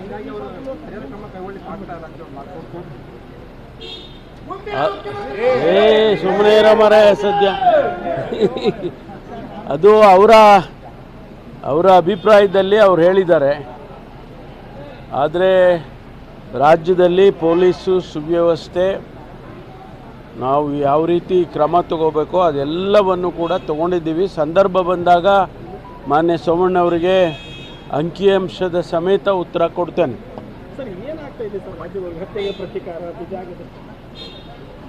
ಹೀಗಾಗಿ ಅವರು ಸರಿಯಾದ ಏ ಮರ ಸದ್ಯ. ಅದು ಅವರ ಅವರ ಅಭಿಪ್ರಾಯದಲ್ಲಿ ಅವ್ರು ಹೇಳಿದ್ದಾರೆ. ಆದರೆ ರಾಜ್ಯದಲ್ಲಿ ಪೊಲೀಸು ಸುವ್ಯವಸ್ಥೆ, ನಾವು ಯಾವ ರೀತಿ ಕ್ರಮ ತಗೋಬೇಕೋ ಅದೆಲ್ಲವನ್ನು ಕೂಡ ತಗೊಂಡಿದ್ದೀವಿ. ಸಂದರ್ಭ ಬಂದಾಗ ಮಾನ್ಯ ಸೋಮಣ್ಣವರಿಗೆ ಅಂಕಿಅಂಶದ ಸಮೇತ ಉತ್ತರ ಕೊಡ್ತೇನೆ.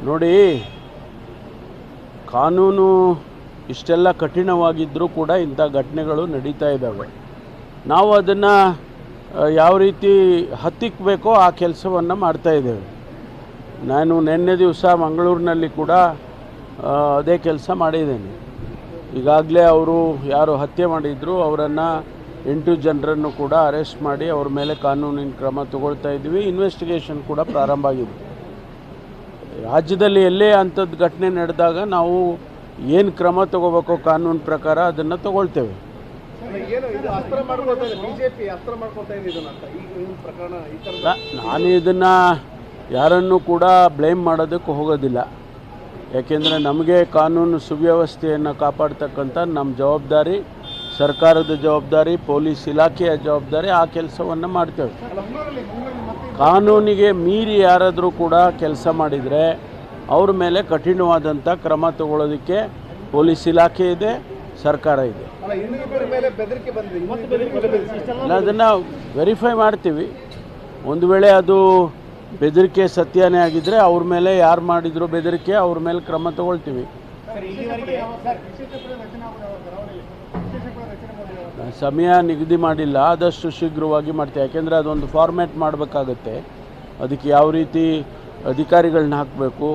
ನೋಡಿ ಕಾನೂನು ಇಷ್ಟೆಲ್ಲ ಕಠಿಣವಾಗಿದ್ದರೂ ಕೂಡ ಇಂಥ ಘಟನೆಗಳು ನಡೀತಾ ಇದ್ದಾವೆ. ನಾವು ಅದನ್ನು ಯಾವ ರೀತಿ ಹತ್ತಿಕ್ಕಬೇಕೋ ಆ ಕೆಲಸವನ್ನು ಮಾಡ್ತಾ ಇದ್ದೇವೆ. ನಾನು ನಿನ್ನೆ ದಿವಸ ಮಂಗಳೂರಿನಲ್ಲಿ ಕೂಡ ಅದೇ ಕೆಲಸ ಮಾಡಿದ್ದೇನೆ. ಈಗಾಗಲೇ ಅವರು ಯಾರು ಹತ್ಯೆ ಮಾಡಿದ್ರು ಅವರನ್ನು ಎಂಟು ಜನರನ್ನು ಕೂಡ ಅರೆಸ್ಟ್ ಮಾಡಿ ಅವ್ರ ಮೇಲೆ ಕಾನೂನಿನ ಕ್ರಮ ತಗೊಳ್ತಾ ಇದ್ದೀವಿ ಇನ್ವೆಸ್ಟಿಗೇಷನ್ ಕೂಡ ಪ್ರಾರಂಭ ಆಗಿದೆ. ರಾಜ್ಯದಲ್ಲಿ ಎಲ್ಲೇ ಅಂಥದ್ದು ಘಟನೆ ನಡೆದಾಗ ನಾವು ಏನು ಕ್ರಮ ತಗೋಬೇಕು ಕಾನೂನು ಪ್ರಕಾರ ಅದನ್ನು ತಗೊಳ್ತೇವೆ. ನಾನು ಇದನ್ನು ಯಾರನ್ನು ಕೂಡ ಬ್ಲೇಮ್ ಮಾಡೋದಕ್ಕೆ ಹೋಗೋದಿಲ್ಲ. ಯಾಕೆಂದರೆ ನಮಗೆ ಕಾನೂನು ಸುವ್ಯವಸ್ಥೆಯನ್ನು ಕಾಪಾಡ್ತಕ್ಕಂಥ ನಮ್ಮ ಜವಾಬ್ದಾರಿ. ಸರ್ಕಾರದ ಜವಾಬ್ದಾರಿ ಪೊಲೀಸ್ ಇಲಾಖೆಯ ಜವಾಬ್ದಾರಿ ಆ ಕೆಲಸವನ್ನು ಮಾಡ್ತೇವೆ. ಕಾನೂನಿಗೆ ಮೀರಿ ಯಾರಾದರೂ ಕೂಡ ಕೆಲಸ ಮಾಡಿದರೆ ಅವ್ರ ಮೇಲೆ ಕಠಿಣವಾದಂಥ ಕ್ರಮ ತಗೊಳ್ಳೋದಕ್ಕೆ ಪೊಲೀಸ್ ಇಲಾಖೆ ಇದೆ ಸರ್ಕಾರ ಇದೆ. ಅದನ್ನು ವೆರಿಫೈ ಮಾಡ್ತೀವಿ. ಒಂದು ವೇಳೆ ಅದು ಬೆದರಿಕೆ ಸತ್ಯನೇ ಆಗಿದ್ದರೆ ಅವ್ರ ಮೇಲೆ ಯಾರು ಮಾಡಿದ್ರು ಬೆದರಿಕೆ ಅವ್ರ ಮೇಲೆ ಕ್ರಮ ತಗೊಳ್ತೀವಿ. ಸಮಯ ನಿಗದಿ ಮಾಡಿಲ್ಲ, ಆದಷ್ಟು ಶೀಘ್ರವಾಗಿ ಮಾಡ್ತೀವಿ. ಯಾಕೆಂದರೆ ಅದೊಂದು ಫಾರ್ಮ್ಯಾಟ್ ಮಾಡಬೇಕಾಗತ್ತೆ. ಅದಕ್ಕೆ ಯಾವ ರೀತಿ ಅಧಿಕಾರಿಗಳನ್ನ ಹಾಕಬೇಕು,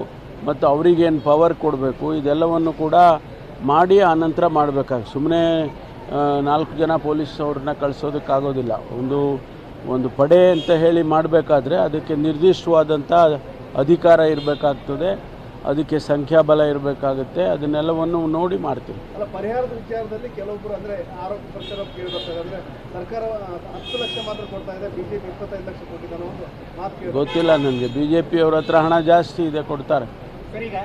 ಮತ್ತು ಅವರಿಗೇನು ಪವರ್ ಕೊಡಬೇಕು, ಇದೆಲ್ಲವನ್ನು ಕೂಡ ಮಾಡಿ ಆನಂತರ ಮಾಡಬೇಕಾಗ ಸುಮ್ಮನೆ ನಾಲ್ಕು ಜನ ಪೊಲೀಸ್ ಅವ್ರನ್ನ ಕಳಿಸೋದಕ್ಕಾಗೋದಿಲ್ಲ. ಒಂದು ಒಂದು ಪಡೆ ಅಂತ ಹೇಳಿ ಮಾಡಬೇಕಾದ್ರೆ ಅದಕ್ಕೆ ನಿರ್ದಿಷ್ಟವಾದಂಥ ಅಧಿಕಾರ ಇರಬೇಕಾಗ್ತದೆ. ಅದಕ್ಕೆ ಸಂಖ್ಯಾಬಲ ಇರಬೇಕಾಗುತ್ತೆ. ಅದನ್ನೆಲ್ಲವನ್ನು ನೋಡಿ ಮಾಡ್ತೀವಿ. ಅಲ್ಲ ಪರಿಹಾರದ ವಿಚಾರದಲ್ಲಿ ಕೆಲವೊಬ್ಬರು ಅಂದ್ರೆ ಆರೋಗ್ಯ ಪ್ರಚಾರ ಬರ್ತಾರೆ ಸರ್ಕಾರ ಹತ್ತು ಲಕ್ಷ ಮಾತ್ರ ಕೊಡ್ತಾ ಇದೆ ಬಿಜೆಪಿ ಇಪ್ಪತ್ತೈದು ಲಕ್ಷ ಕೊಟ್ಟಿದೆ ಅನ್ನೋ ಒಂದು ಮಾತು ಕೇಳಿ ಗೊತ್ತಿಲ್ಲ ನನಗೆ. ಬಿ ಜೆ ಪಿಯವ್ರ ಹತ್ರ ಹಣ ಜಾಸ್ತಿ ಇದೆ ಕೊಡ್ತಾರೆ. ಸರ್ ಈಗ